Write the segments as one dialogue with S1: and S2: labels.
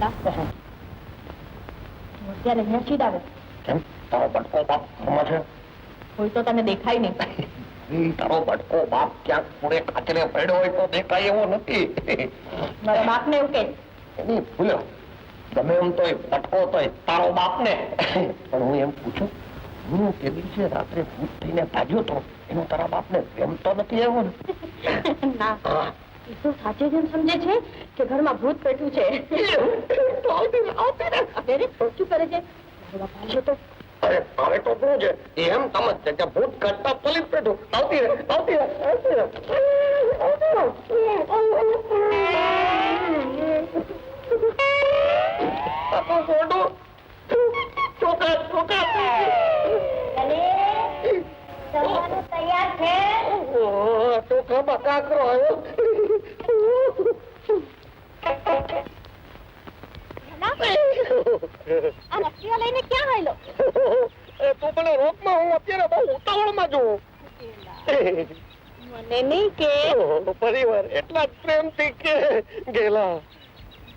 S1: ના. અત્યારે અહીંયા ચીડાવે.
S2: કેમ? તારો બટકો બાપ ઘરમાં છે?
S1: કોઈ તો તને દેખાય નહીં.
S2: તારો બટકો બાપ ક્યાંક પૂરે ખાતરે પડ્યો હોય તો દેખાય એવો નથી.
S1: મારા બાપને એવું કે
S2: એની ભૂલ્યો ગમે એમ તોય બટકો તોય તારો બાપ ને પણ હું એમ પૂછું હું કેવી રીતે રાત્રે ભૂત થઈને ભાગ્યો તો? એનો તારા બાપને પ્રેમ તો નથી આવ્યો ને?
S1: ના. તો સાચે જ સમજે છે કે ઘરમાં ભૂત બેઠું છે. અરે શું કરે છે? મારો બાપ આવશે તો?
S2: અરે હવે તો શું છે? એમ સમજ છે કે ભૂત કરતા પલી પેટું. આવતી રહે આવતી રહે આવતી રહે. આ મોઢું ચોખા ચોખા.
S1: તૈયાર છે? આ રસીઓ લઈને ક્યાં આવેલો
S2: એ તું મને રોકમાં હું અત્યારે બહુ ઉતાવળમાં છું.
S1: મને નહીં કે.
S2: પરિવાર એટલા જ પ્રેમથી કે ગેલા.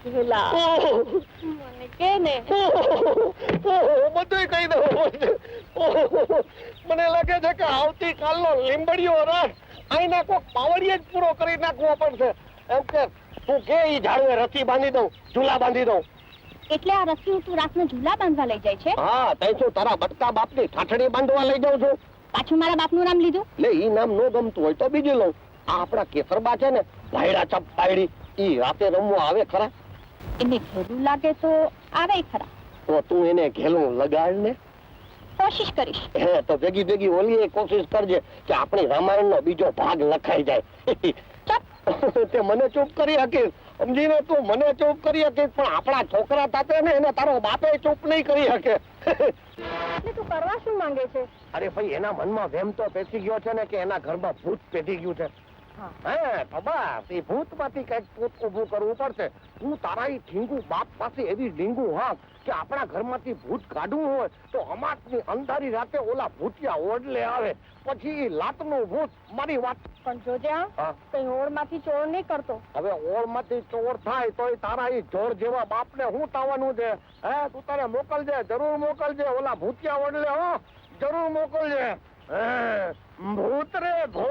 S1: ભૂલા મને કે ને.
S2: ઓહો, કહી દઉં. મને લાગે છે કે આવતીકાલનો લીંબડીયો રસ અહીંના કોક પાવડીએ જ પૂરો કરી નાખવો પડશે. એમ કે તું કે ઈ ઝાડવે રસી બાંધી દઉં ઝૂલા બાંધી દઉં.
S1: એટલે આ રસી તું રાતને ઝૂલા બાંધવા લઈ જાય છે?
S2: હા તઈ શું તારા બટકા બાપની ઠાઠડી બાંધવા લઈ જાઉં છું?
S1: પાછું મારા બાપનું નામ લીધું?
S2: લે ઈ નામ નો ગમતું હોય તો બીજું લઉં. આ આપણા કેસરબા છે ને ભાયડા ચપ પાયડી ઈ રાતે રમવા આવે ખરા?
S1: એને ઘેલું લાગે તો આવે ખરા.
S2: તો તું એને ઘેલું લગાડ ને.
S1: કોશિશ કરીશ.
S2: હે તો ભેગી ભેગી ઓલી કોશિશ કરજે કે આપણી રામાયણનો બીજો ભાગ લખાઈ જાય.
S1: ચપ.
S2: તે મને ચૂપ કરી શકીશ. સમજીને તું મને ચૂપ કરી શકીશ પણ આપણા છોકરા તાતે ને એને તારો બાપે ચૂપ નહીં કરી શકે.
S1: એટલે તું કરવા શું માંગે છે?
S2: અરે ભાઈ એના મનમાં વેમ તો પેસી ગયો છે ને કે એના ઘરમાં ભૂત પેટી ગયું છે.
S1: હા.
S2: હે તો બસ એ ભૂતમાંથી કંઈક ભૂત ઊભું કરવું પડશે. તું તારા ઈ ઠીંગુ બાપ પાસે એવી ડીંગુ હાંક કે આપણા ઘરમાંથી ભૂત કાઢવું હોય તો અમાસની અંધારી રાતે ઓલા ભૂતિયા ઓડલે આવે. પછી લાતનું ભૂત મારી વાત
S1: પણ જોજે કઈ હોળમાંથી ચોર નહીં કરતો.
S2: હવે ઓળમાંથી ચોર થાય તોય તારા ઈ જોર જેવા બાપને હું તાવાનું છે? હે તું તારે મોકલજે જરૂર મોકલજે ઓલા ભૂતિયા ઓડલે હો. જરૂર મોકલજે. હે ભૂત રે ભૂત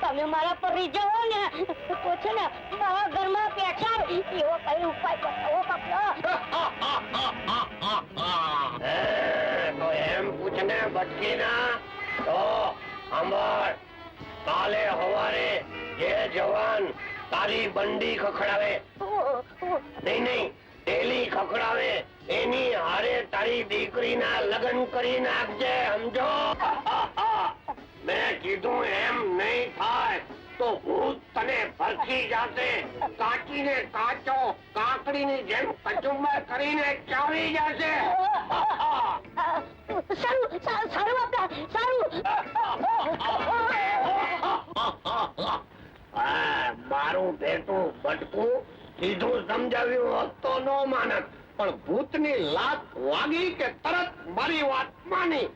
S1: તમે મારા પર રીઝવો ને તો છે ને મારા ઘરમાં પેચાર એવો કઈ ઉપાય બતાવો
S2: તો એમ પૂછને બટકીના તો સાંભળ કાલે હવારે જે જવાન તારી બંડી ખખડાવે. નહીં નહીં ડેલી ખખડાવે એની હારે તારી દીકરીના લગ્ન કરી નાખજે સમજો? મેં કીધું એમ નહીં થાય તો ભૂત તને ભરખી જાશે. કાચીને કાચો કાકડીની જેમ કચુંબર કરીને ચાવી જશે.
S1: સારું સારું સારું બાપા સારું.
S2: મારું ભેટું બટકું સીધું સમજાવ્યું હોત તો નો માનત. પણ ભૂતની લાત વાગી કે તરત મારી વાત માની.